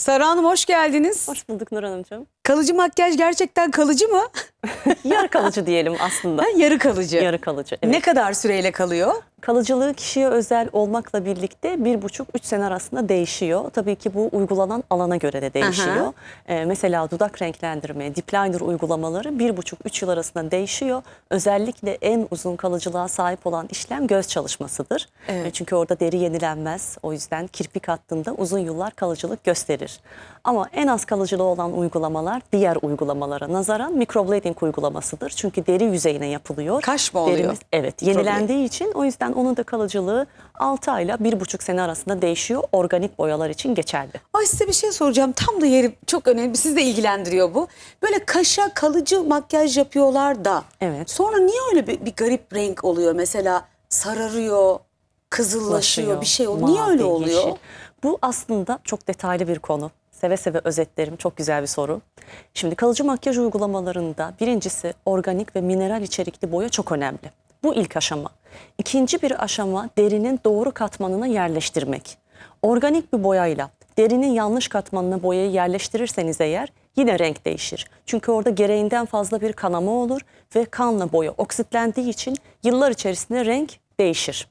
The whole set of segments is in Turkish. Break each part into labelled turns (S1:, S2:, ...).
S1: Sara Hanım hoş geldiniz.
S2: Hoş bulduk Nur Hanımcığım.
S1: Kalıcı makyaj gerçekten kalıcı mı?
S2: Yarı kalıcı diyelim aslında.
S1: Ha, yarı kalıcı.
S2: Yarı kalıcı. Evet.
S1: Ne kadar süreyle kalıyor?
S2: Kalıcılığı kişiye özel olmakla birlikte bir buçuk üç sene arasında değişiyor. Tabii ki bu uygulanan alana göre de değişiyor. Ee, mesela dudak renklendirme, dip liner uygulamaları bir buçuk üç yıl arasında değişiyor. Özellikle en uzun kalıcılığa sahip olan işlem göz çalışmasıdır.
S1: Evet.
S2: Ee, Çünkü orada deri yenilenmez. O yüzden kirpik hattında uzun yıllar kalıcılık gösterir. Ama en az kalıcılığı olan uygulamalar diğer uygulamalara nazaran microblading uygulamasıdır. Çünkü deri yüzeyine yapılıyor.
S1: Kaş mı oluyor?
S2: Derimiz, evet yenilendiği için o yüzden onun da kalıcılığı 6 ayla 1,5 sene arasında değişiyor. Organik boyalar için geçerli.
S1: Ay size bir şey soracağım. Tam da yeri çok önemli. Sizi de ilgilendiriyor bu. Böyle kaşa kalıcı makyaj yapıyorlar da.
S2: Evet.
S1: Sonra niye öyle bir, bir garip renk oluyor? Mesela sararıyor, kızıllaşıyor
S2: Ulaşıyor,
S1: bir şey oluyor. Niye öyle oluyor?
S2: yeşil. Bu aslında çok detaylı bir konu. Seve seve özetlerim. Çok güzel bir soru. Şimdi kalıcı makyaj uygulamalarında birincisi organik ve mineral içerikli boya çok önemli. Bu ilk aşama. İkinci bir aşama derinin doğru katmanına yerleştirmek. Organik bir boyayla derinin yanlış katmanına boyayı yerleştirirseniz eğer yine renk değişir. Çünkü orada gereğinden fazla bir kanama olur ve kanla boya oksitlendiği için yıllar içerisinde renk değişir.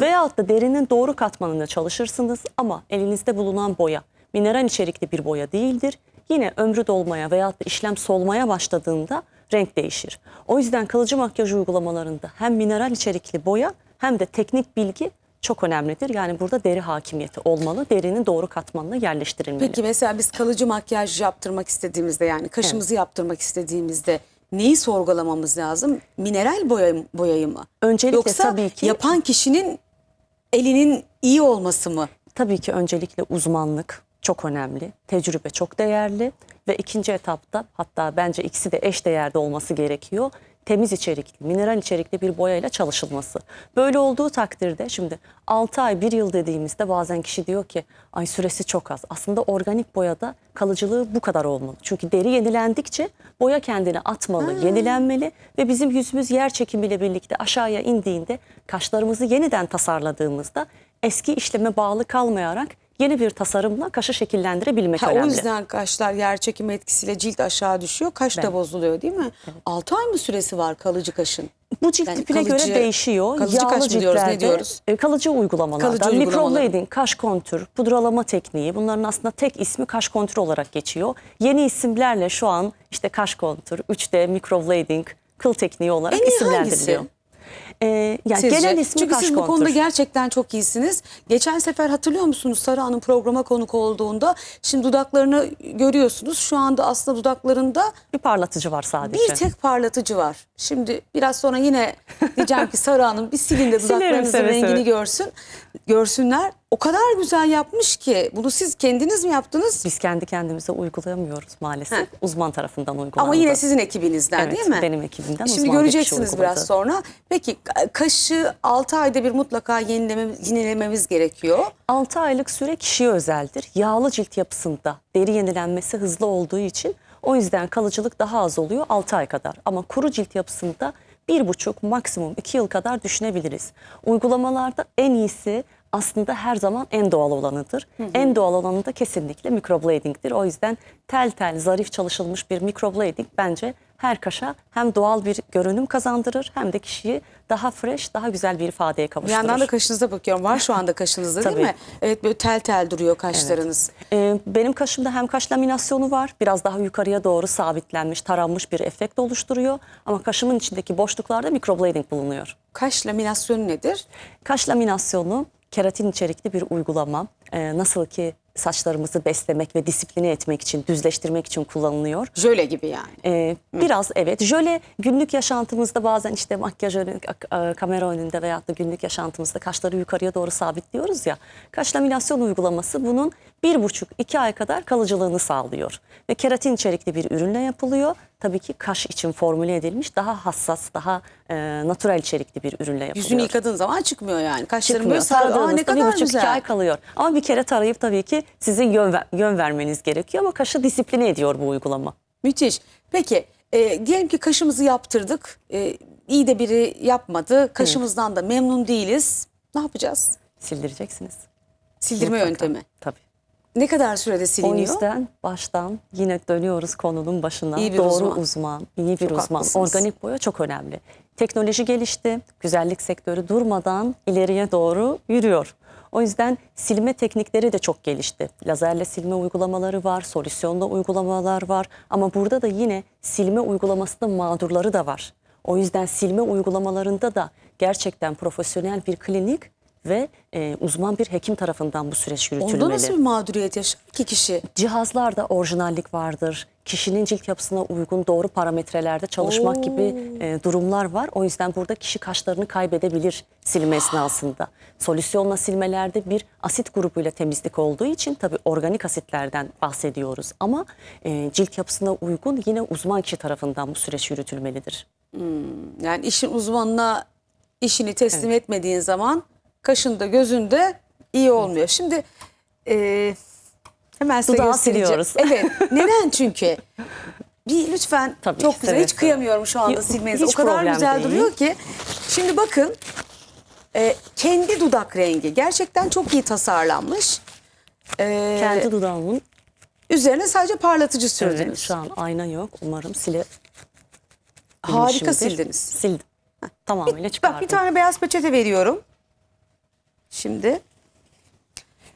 S2: Veyahut da derinin doğru katmanında çalışırsınız ama elinizde bulunan boya mineral içerikli bir boya değildir. Yine ömrü dolmaya veyahut da işlem solmaya başladığında renk değişir. O yüzden kalıcı makyaj uygulamalarında hem mineral içerikli boya hem de teknik bilgi çok önemlidir. Yani burada deri hakimiyeti olmalı. Derinin doğru katmanına yerleştirilmeli.
S1: Peki mesela biz kalıcı makyaj yaptırmak istediğimizde yani kaşımızı yaptırmak istediğimizde neyi sorgulamamız lazım? Mineral boya, boyayı mı?
S2: Öncelikle
S1: Yoksa
S2: tabii ki
S1: yapan kişinin elinin iyi olması mı?
S2: Tabii ki öncelikle uzmanlık çok önemli, tecrübe çok değerli ve ikinci etapta hatta bence ikisi de eş değerde olması gerekiyor. Temiz içerikli, mineral içerikli bir boyayla çalışılması. Böyle olduğu takdirde şimdi 6 ay 1 yıl dediğimizde bazen kişi diyor ki ay süresi çok az. Aslında organik boyada kalıcılığı bu kadar olmalı. Çünkü deri yenilendikçe boya kendini atmalı, yenilenmeli ve bizim yüzümüz yer çekimiyle birlikte aşağıya indiğinde kaşlarımızı yeniden tasarladığımızda eski işleme bağlı kalmayarak yeni bir tasarımla kaşı şekillendirebilmek
S1: Ha, o
S2: önemli.
S1: yüzden kaşlar yer çekimi etkisiyle cilt aşağı düşüyor. Kaş da
S2: Evet.
S1: bozuluyor değil mi? 6 ay mı süresi var kalıcı kaşın?
S2: Bu cilt
S1: Yani
S2: tipine
S1: kalıcı-
S2: göre değişiyor.
S1: kalıcı
S2: Yağlı
S1: kaş mı diyoruz, ne diyoruz?
S2: e, Kalıcı uygulamalardan.
S1: Kalıcı uygulamalar.
S2: Microblading, kaş kontür, pudralama tekniği bunların aslında tek ismi kaş kontür olarak geçiyor. Yeni isimlerle şu an işte kaş kontür, 3D microblading, kıl tekniği olarak
S1: En
S2: isimlendiriliyor.
S1: hangisi?
S2: Ee, yani
S1: Sizce?
S2: genel ismi
S1: Çünkü siz bu konuda gerçekten çok iyisiniz. Geçen sefer hatırlıyor musunuz Sara Hanım programa konuk olduğunda şimdi dudaklarını görüyorsunuz. Şu anda aslında dudaklarında
S2: bir parlatıcı var sadece.
S1: bir tek parlatıcı var. Şimdi biraz sonra yine diyeceğim ki Sara Hanım bir silin de
S2: Silerim
S1: dudaklarınızın
S2: seve
S1: rengini
S2: seve.
S1: görsün. Görsünler. O kadar güzel yapmış ki. Bunu siz kendiniz mi yaptınız?
S2: Biz kendi kendimize uygulayamıyoruz maalesef.
S1: Heh.
S2: Uzman tarafından uygulandı.
S1: Ama yine sizin ekibinizden
S2: Evet,
S1: değil mi?
S2: benim ekibimden
S1: Şimdi
S2: uzman bir
S1: göreceksiniz biraz sonra. Peki ka- kaşı 6 ayda bir mutlaka yenilememiz, yenilememiz gerekiyor.
S2: 6 aylık süre kişiye özeldir. Yağlı cilt yapısında deri yenilenmesi hızlı olduğu için o yüzden kalıcılık daha az oluyor 6 ay kadar. Ama kuru cilt yapısında 1,5 maksimum 2 yıl kadar düşünebiliriz. Uygulamalarda en iyisi aslında her zaman en doğal olanıdır. En doğal olanı da kesinlikle microblading'dir. O yüzden tel tel zarif çalışılmış bir microblading bence her kaşa hem doğal bir görünüm kazandırır hem de kişiyi daha fresh, daha güzel bir ifadeye
S1: Bir
S2: kavuşturur.
S1: yandan da kaşınıza bakıyorum. Var şu anda kaşınızda değil mi? Evet böyle tel tel duruyor kaşlarınız.
S2: Ee, benim kaşımda hem kaş laminasyonu var. Biraz daha yukarıya doğru sabitlenmiş, taranmış bir efekt oluşturuyor. Ama kaşımın içindeki boşluklarda microblading bulunuyor.
S1: Kaş laminasyonu nedir?
S2: Kaş laminasyonu keratin içerikli bir uygulama. Ee, nasıl ki saçlarımızı beslemek ve disipline etmek için, düzleştirmek için kullanılıyor.
S1: Jöle gibi yani.
S2: Ee, biraz evet. Jöle günlük yaşantımızda bazen işte makyaj önü, e, kamera önünde veyahut da günlük yaşantımızda kaşları yukarıya doğru sabitliyoruz ya. Kaş laminasyon uygulaması bunun bir buçuk iki ay kadar kalıcılığını sağlıyor. Ve keratin içerikli bir ürünle yapılıyor. Tabii ki kaş için formüle edilmiş daha hassas, daha e, natural içerikli bir ürünle yapılıyor.
S1: Yüzünü yıkadığın zaman çıkmıyor yani. Kaşların böyle sarı. Aa, ne
S2: bir buçuk iki ay kalıyor. Ama bir kere tarayıp tabii ki sizin yön, ver- yön vermeniz gerekiyor. Ama kaşı disipline ediyor bu uygulama.
S1: Müthiş. Peki e, diyelim ki kaşımızı yaptırdık. E, iyi de biri yapmadı. Kaşımızdan da memnun değiliz. Ne yapacağız?
S2: Sildireceksiniz.
S1: Sildirme
S2: Mutlaka.
S1: yöntemi.
S2: Tabii.
S1: Ne kadar sürede
S2: O
S1: siliniyor?
S2: yüzden baştan yine dönüyoruz konunun başına.
S1: İyi bir
S2: Doğru
S1: uzman.
S2: uzman. iyi bir
S1: Çok
S2: uzman.
S1: haklısınız.
S2: Organik boya çok önemli. Teknoloji gelişti. Güzellik sektörü durmadan ileriye doğru yürüyor. O yüzden silme teknikleri de çok gelişti. Lazerle silme uygulamaları var, solüsyonla uygulamalar var. Ama burada da yine silme uygulamasında mağdurları da var. O yüzden silme uygulamalarında da gerçekten profesyonel bir klinik ve e, uzman bir hekim tarafından bu süreç yürütülmeli.
S1: Onda nasıl bir mağduriyet yaşar ki kişi?
S2: Cihazlarda orijinallik vardır. Kişinin cilt yapısına uygun doğru parametrelerde çalışmak
S1: Oo.
S2: gibi e, durumlar var. O yüzden burada kişi kaşlarını kaybedebilir silme esnasında. Solüsyonla silmelerde bir asit grubuyla temizlik olduğu için tabii organik asitlerden bahsediyoruz. Ama e, cilt yapısına uygun yine uzman kişi tarafından bu süreç yürütülmelidir.
S1: Yani işin uzmanına işini teslim etmediğin zaman kaşında gözünde iyi olmuyor. Şimdi e, hemen size
S2: Dudağı
S1: göstereceğim.
S2: siliyoruz.
S1: Evet. Neden çünkü? Bir lütfen
S2: Tabii
S1: çok
S2: ki,
S1: güzel. Hiç kıyamıyorum şu anda
S2: Hiç-
S1: silmenize. O
S2: hiç
S1: kadar
S2: problem
S1: güzel
S2: değil.
S1: duruyor ki. Şimdi bakın e, kendi dudak rengi gerçekten çok iyi tasarlanmış. E,
S2: Kendi dudağımın
S1: üzerine sadece parlatıcı sürdünüz.
S2: evet, şu an ayna yok. Umarım sile
S1: Harika
S2: bilmişimdir.
S1: sildiniz.
S2: Sildim. Tamamıyla çıkardım.
S1: Bak bir tane beyaz peçete veriyorum. Şimdi.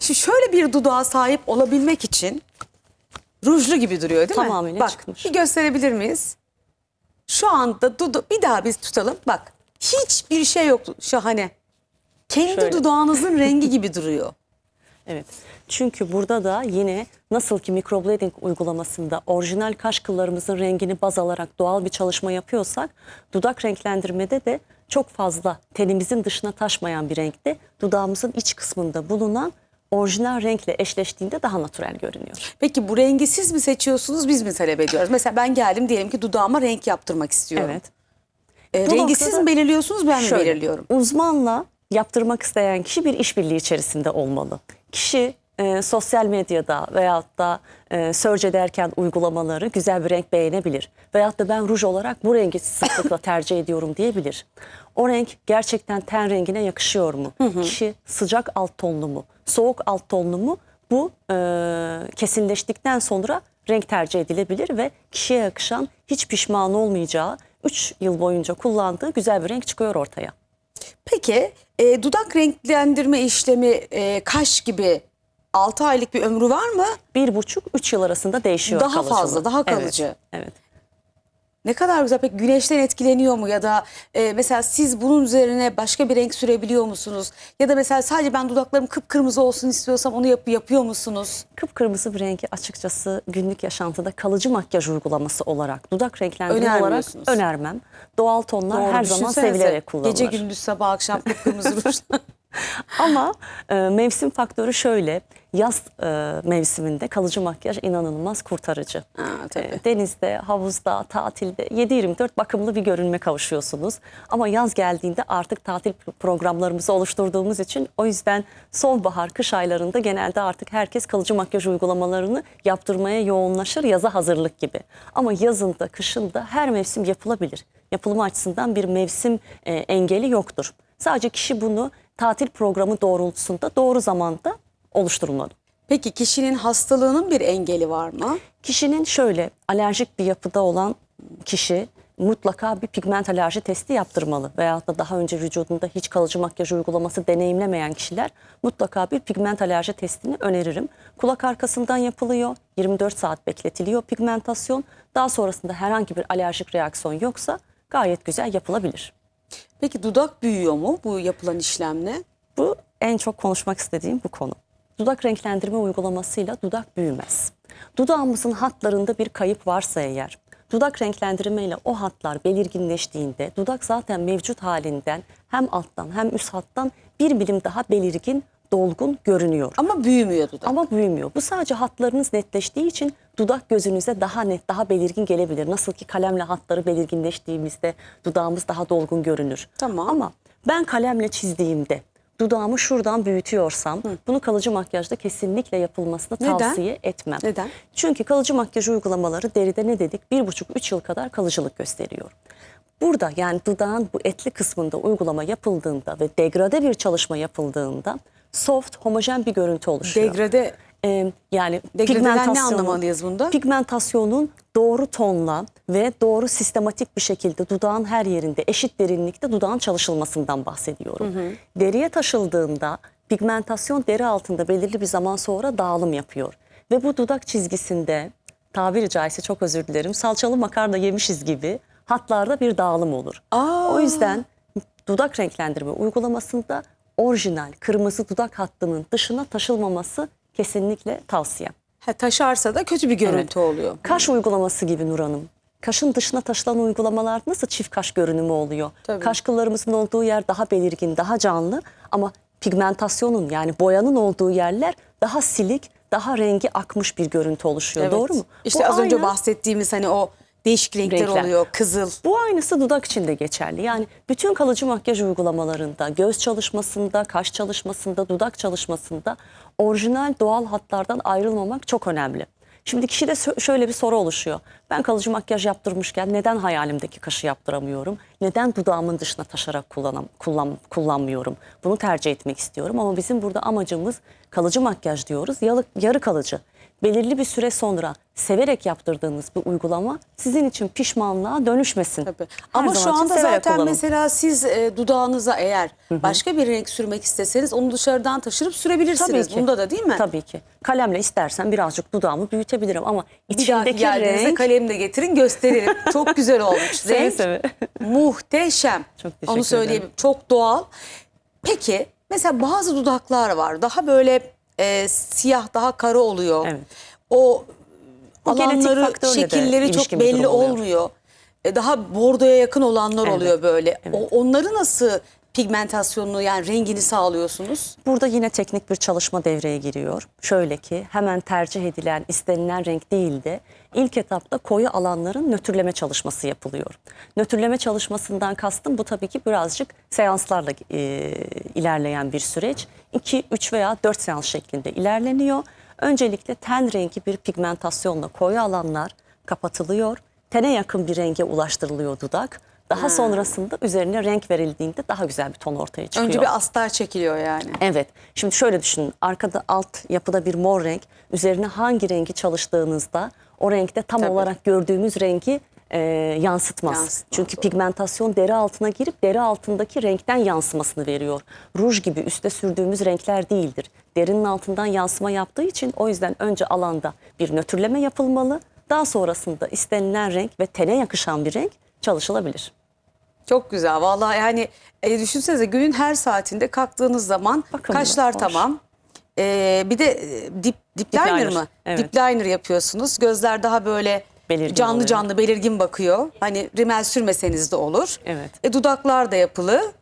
S1: Şimdi şöyle bir dudağa sahip olabilmek için rujlu gibi duruyor değil mi?
S2: Tamamıyla
S1: Bak
S2: çıkmış.
S1: bir gösterebilir miyiz? Şu anda dudu bir daha biz tutalım. Bak hiçbir şey yok şahane. Kendi
S2: Şöyle.
S1: dudağınızın rengi gibi duruyor.
S2: Evet. Çünkü burada da yine nasıl ki microblading uygulamasında orijinal kaş kıllarımızın rengini baz alarak doğal bir çalışma yapıyorsak dudak renklendirmede de çok fazla tenimizin dışına taşmayan bir renkte dudağımızın iç kısmında bulunan orijinal renkle eşleştiğinde daha natürel görünüyor.
S1: Peki bu rengi siz mi seçiyorsunuz biz mi talep ediyoruz? Mesela ben geldim diyelim ki dudağıma renk yaptırmak istiyorum.
S2: Evet.
S1: E,
S2: Bu
S1: rengi siz mi belirliyorsunuz ben mi
S2: Şöyle,
S1: belirliyorum?
S2: Uzmanla yaptırmak isteyen kişi bir işbirliği içerisinde olmalı. Kişi e, sosyal medyada veyahut da e, search ederken uygulamaları güzel bir renk beğenebilir. Veyahut da ben ruj olarak bu rengi sıklıkla tercih ediyorum diyebilir. O renk gerçekten ten rengine yakışıyor mu? Kişi sıcak alt tonlu mu? Soğuk alt tonlu mu? Bu e, kesinleştikten sonra renk tercih edilebilir ve kişiye yakışan hiç pişman olmayacağı 3 yıl boyunca kullandığı güzel bir renk çıkıyor ortaya.
S1: Peki e, dudak renklendirme işlemi e, kaş gibi 6 aylık bir ömrü var mı?
S2: Bir buçuk, üç yıl arasında değişiyor
S1: Daha
S2: kalıcılığı.
S1: fazla, daha
S2: Evet,
S1: kalıcı.
S2: Evet.
S1: Ne kadar güzel. Peki güneşten etkileniyor mu ya da e, mesela siz bunun üzerine başka bir renk sürebiliyor musunuz? Ya da mesela sadece ben dudaklarım kıpkırmızı olsun istiyorsam onu yap yapıyor musunuz?
S2: Kıpkırmızı bir rengi açıkçası günlük yaşantıda kalıcı makyaj uygulaması olarak, dudak renklendirme olarak önermem. Doğal tonlar
S1: Doğru,
S2: her zaman
S1: düşünsenize.
S2: sevilerek kullanılır.
S1: Gece gündüz sabah akşam kıpkırmızı ruj.
S2: Ama e, mevsim faktörü şöyle. Yaz e, mevsiminde kalıcı makyaj inanılmaz kurtarıcı.
S1: Ha, tabii.
S2: E, denizde, havuzda, tatilde 7-24 bakımlı bir görünme kavuşuyorsunuz. Ama yaz geldiğinde artık tatil pro- programlarımızı oluşturduğumuz için o yüzden sonbahar, kış aylarında genelde artık herkes kalıcı makyaj uygulamalarını yaptırmaya yoğunlaşır yaza hazırlık gibi. Ama yazında, kışında her mevsim yapılabilir. Yapılma açısından bir mevsim e, engeli yoktur. Sadece kişi bunu tatil programı doğrultusunda doğru zamanda oluşturmalı.
S1: Peki kişinin hastalığının bir engeli var mı?
S2: Kişinin şöyle alerjik bir yapıda olan kişi mutlaka bir pigment alerji testi yaptırmalı. Veyahut da daha önce vücudunda hiç kalıcı makyaj uygulaması deneyimlemeyen kişiler mutlaka bir pigment alerji testini öneririm. Kulak arkasından yapılıyor, 24 saat bekletiliyor pigmentasyon. Daha sonrasında herhangi bir alerjik reaksiyon yoksa gayet güzel yapılabilir.
S1: Peki dudak büyüyor mu bu yapılan işlemle?
S2: Bu en çok konuşmak istediğim bu konu. Dudak renklendirme uygulamasıyla dudak büyümez. Dudağımızın hatlarında bir kayıp varsa eğer, dudak renklendirme ile o hatlar belirginleştiğinde dudak zaten mevcut halinden hem alttan hem üst hattan bir milim daha belirgin, dolgun görünüyor.
S1: Ama büyümüyor dudak.
S2: Ama büyümüyor. Bu sadece hatlarınız netleştiği için dudak gözünüze daha net, daha belirgin gelebilir. Nasıl ki kalemle hatları belirginleştiğimizde dudağımız daha dolgun görünür.
S1: Tamam.
S2: Ama ben kalemle çizdiğimde dudağımı şuradan büyütüyorsam bunu kalıcı makyajda kesinlikle yapılmasını
S1: Neden?
S2: tavsiye etmem.
S1: Neden?
S2: Çünkü kalıcı makyaj uygulamaları deride ne dedik? Bir buçuk, üç yıl kadar kalıcılık gösteriyor. Burada yani dudağın bu etli kısmında uygulama yapıldığında ve degrade bir çalışma yapıldığında soft, homojen bir görüntü oluşuyor.
S1: Degrade
S2: e, yani
S1: Degradeden ne anlamalıyız bunda?
S2: Pigmentasyonun doğru tonla ve doğru sistematik bir şekilde dudağın her yerinde eşit derinlikte dudağın çalışılmasından bahsediyorum. Deriye taşıldığında pigmentasyon deri altında belirli bir zaman sonra dağılım yapıyor. Ve bu dudak çizgisinde tabiri caizse çok özür dilerim salçalı makarna yemişiz gibi hatlarda bir dağılım olur.
S1: Aa.
S2: O yüzden dudak renklendirme uygulamasında orijinal kırmızı dudak hattının dışına taşılmaması kesinlikle tavsiyem.
S1: Ha, taşarsa da kötü bir görüntü oluyor.
S2: Kaş uygulaması gibi Nur Hanım. Kaşın dışına taşılan uygulamalar nasıl çift kaş görünümü oluyor?
S1: Tabii.
S2: Kaş kıllarımızın olduğu yer daha belirgin, daha canlı ama pigmentasyonun yani boyanın olduğu yerler daha silik, daha rengi akmış bir görüntü oluşuyor.
S1: Evet.
S2: Doğru mu?
S1: İşte
S2: Bu
S1: az önce
S2: aynen-
S1: bahsettiğimiz hani o değişik renkler,
S2: Renkler.
S1: oluyor. Kızıl.
S2: Bu aynısı dudak için de geçerli. Yani bütün kalıcı makyaj uygulamalarında, göz çalışmasında, kaş çalışmasında, dudak çalışmasında orijinal doğal hatlardan ayrılmamak çok önemli. Şimdi kişide şöyle bir soru oluşuyor. Ben kalıcı makyaj yaptırmışken neden hayalimdeki kaşı yaptıramıyorum? Neden dudağımın dışına taşarak kullanam, kullan, kullanmıyorum? Bunu tercih etmek istiyorum ama bizim burada amacımız kalıcı makyaj diyoruz. Yalı, yarı kalıcı. Belirli bir süre sonra severek yaptırdığınız bir uygulama sizin için pişmanlığa dönüşmesin.
S1: Tabii.
S2: Her
S1: Ama şu anda zaten
S2: kullanın.
S1: mesela siz e, dudağınıza eğer başka bir renk sürmek isteseniz onu dışarıdan taşırıp sürebilirsiniz.
S2: Tabii ki.
S1: Bunda da değil mi?
S2: Tabii ki. Kalemle istersen birazcık dudağımı büyütebilirim ama
S1: Bir
S2: içindeki
S1: geldiğinizde
S2: renk
S1: kalemle getirin gösterelim. Çok güzel olmuş.
S2: Seve
S1: renk
S2: seve.
S1: muhteşem.
S2: Çok teşekkür
S1: Onu söyleyeyim.
S2: ederim.
S1: Çok doğal. Peki mesela bazı dudaklar var. Daha böyle e, siyah, daha kara oluyor.
S2: Evet.
S1: O
S2: O
S1: alanları, şekilleri çok belli
S2: oluyor.
S1: olmuyor. E, daha bordoya yakın olanlar
S2: Evet,
S1: oluyor böyle.
S2: evet.
S1: O, onları nasıl pigmentasyonunu yani rengini sağlıyorsunuz?
S2: Burada yine teknik bir çalışma devreye giriyor. Şöyle ki hemen tercih edilen, istenilen renk değil de ilk etapta koyu alanların nötrleme çalışması yapılıyor. Nötrleme çalışmasından kastım bu tabii ki birazcık seanslarla e, ilerleyen bir süreç. 2, 3 veya 4 seans şeklinde ilerleniyor. Öncelikle ten rengi bir pigmentasyonla koyu alanlar kapatılıyor. Tene yakın bir renge ulaştırılıyor dudak. Daha sonrasında üzerine renk verildiğinde daha güzel bir ton ortaya çıkıyor.
S1: Önce bir astar çekiliyor yani.
S2: Evet. Şimdi şöyle düşünün. Arkada alt yapıda bir mor renk. Üzerine hangi rengi çalıştığınızda o renkte tam
S1: Tabii.
S2: olarak gördüğümüz rengi e, yansıtmaz.
S1: Yansıtmaz,
S2: Çünkü
S1: doğru.
S2: pigmentasyon deri altına girip deri altındaki renkten yansımasını veriyor. Ruj gibi üste sürdüğümüz renkler değildir. Derinin altından yansıma yaptığı için o yüzden önce alanda bir nötrleme yapılmalı. Daha sonrasında istenilen renk ve tene yakışan bir renk çalışılabilir.
S1: Çok güzel. Vallahi yani e, düşünsenize günün her saatinde kalktığınız zaman
S2: Bakımlı,
S1: kaşlar
S2: hoş.
S1: tamam. E, bir de e, dip, dip liner
S2: liner,
S1: mı?
S2: evet.
S1: Dip liner yapıyorsunuz. Gözler daha böyle
S2: Belirgin
S1: canlı
S2: oluyor.
S1: canlı belirgin bakıyor. Hani rimel sürmeseniz de olur.
S2: Evet.
S1: E, dudaklar da yapılı.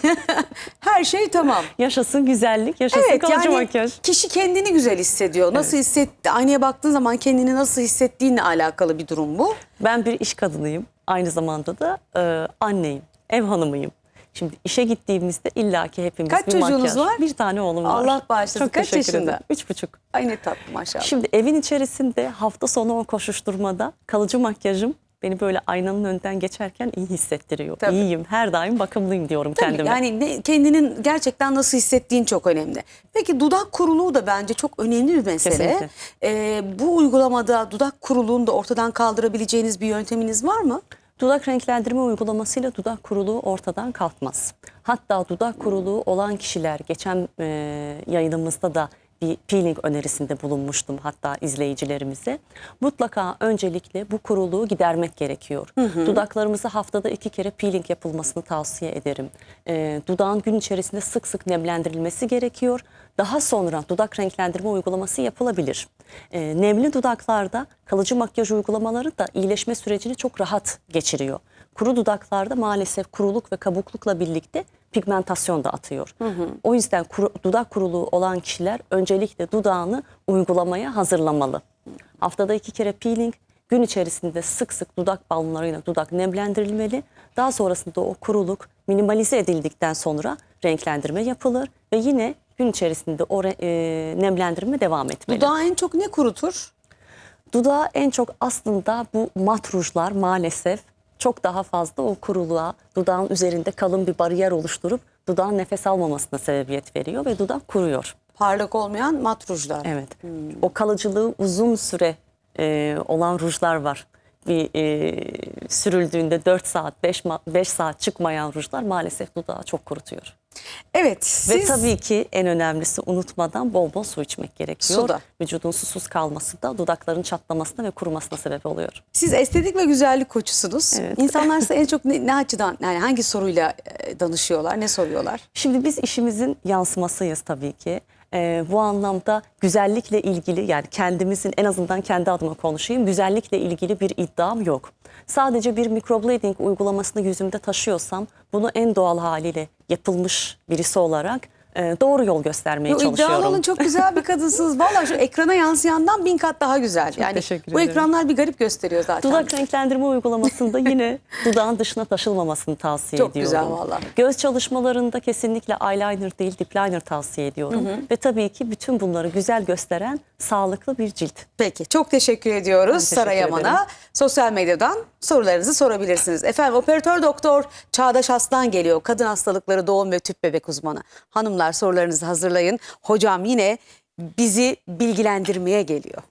S1: her şey tamam.
S2: Yaşasın güzellik, yaşasın
S1: Evet
S2: kalıcı
S1: yani
S2: makyaj.
S1: kişi kendini güzel hissediyor. Nasıl hissetti? Aynaya baktığın zaman kendini nasıl hissettiğinle alakalı bir durum bu.
S2: Ben bir iş kadınıyım. Aynı zamanda da e, anneyim. Ev hanımıyım. Şimdi işe gittiğimizde illaki hepimiz
S1: Kaç
S2: bir
S1: çocuğunuz
S2: makyaj.
S1: var?
S2: Bir tane oğlum var.
S1: Allah bağışlasın.
S2: Çok
S1: Kaç yaşında?
S2: ederim. Üç buçuk.
S1: Ay ne tatlı maşallah.
S2: Şimdi evin içerisinde hafta sonu o koşuşturmada kalıcı makyajım beni böyle aynanın önden geçerken iyi hissettiriyor.
S1: Tabii.
S2: İyiyim, her daim bakımlıyım diyorum
S1: Tabii,
S2: kendime.
S1: Yani ne, kendinin gerçekten nasıl hissettiğin çok önemli. Peki dudak kuruluğu da bence çok önemli bir mesele.
S2: Kesinlikle.
S1: Ee, bu uygulamada dudak kuruluğunu da ortadan kaldırabileceğiniz bir yönteminiz var mı?
S2: Dudak renklendirme uygulamasıyla dudak kuruluğu ortadan kalkmaz. Hatta dudak kuruluğu olan kişiler geçen e, yayınımızda da bir peeling önerisinde bulunmuştum hatta izleyicilerimize. Mutlaka öncelikle bu kuruluğu gidermek gerekiyor. Dudaklarımızı haftada iki kere peeling yapılmasını tavsiye ederim. E, dudağın gün içerisinde sık sık nemlendirilmesi gerekiyor. Daha sonra dudak renklendirme uygulaması yapılabilir. E, nemli dudaklarda kalıcı makyaj uygulamaları da iyileşme sürecini çok rahat geçiriyor. Kuru dudaklarda maalesef kuruluk ve kabuklukla birlikte pigmentasyon da atıyor. O yüzden kuru- dudak kuruluğu olan kişiler öncelikle dudağını uygulamaya hazırlamalı. Haftada iki kere peeling, gün içerisinde sık sık dudak balmlarıyla dudak nemlendirilmeli. Daha sonrasında o kuruluk minimalize edildikten sonra renklendirme yapılır ve yine gün içerisinde o e, nemlendirme devam etmeli.
S1: Dudağı en çok ne kurutur?
S2: Dudağı en çok aslında bu mat rujlar maalesef çok daha fazla o kuruluğa, dudağın üzerinde kalın bir bariyer oluşturup dudağın nefes almamasına sebebiyet veriyor ve dudak kuruyor.
S1: parlak olmayan mat rujlar.
S2: Evet. O kalıcılığı uzun süre e, olan rujlar var. Bir e, sürüldüğünde 4 saat, 5, 5 saat çıkmayan rujlar maalesef dudağı çok kurutuyor.
S1: Evet
S2: Ve
S1: siz
S2: tabii ki en önemlisi unutmadan bol bol su içmek gerekiyor.
S1: Su da.
S2: Vücudun susuz kalması da dudakların çatlamasına ve kurumasına sebep oluyor.
S1: siz estetik ve güzellik koçusunuz.
S2: Evet.
S1: İnsanlar size en çok ne, ne açıdan yani hangi soruyla e, danışıyorlar, ne soruyorlar?
S2: Şimdi biz işimizin yansımasıyız tabii ki. Ee, bu anlamda güzellikle ilgili yani kendimizin en azından kendi adıma konuşayım. Güzellikle ilgili bir iddiam yok. Sadece bir microblading uygulamasını yüzümde taşıyorsam bunu en doğal haliyle yapılmış birisi olarak e, doğru yol göstermeye
S1: Yo,
S2: çalışıyorum.
S1: iddialı olun çok güzel bir kadınsınız. Valla şu ekrana yansıyandan bin kat daha güzel. yani
S2: teşekkür
S1: bu
S2: ederim.
S1: ekranlar bir garip gösteriyor zaten.
S2: Dudak renklendirme uygulamasında yine dudağın dışına taşılmamasını tavsiye
S1: Çok
S2: ediyorum.
S1: güzel vallahi.
S2: Göz çalışmalarında kesinlikle eyeliner değil dip liner tavsiye ediyorum. Ve tabii ki bütün bunları güzel gösteren sağlıklı bir cilt.
S1: Peki çok teşekkür ediyoruz
S2: teşekkür
S1: Saray
S2: ederim.
S1: Yaman'a. Sosyal medyadan sorularınızı sorabilirsiniz. Efendim operatör doktor Çağdaş Aslan geliyor. Kadın hastalıkları doğum ve tüp bebek uzmanı. Hanımlar sorularınızı hazırlayın. Hocam yine bizi bilgilendirmeye geliyor.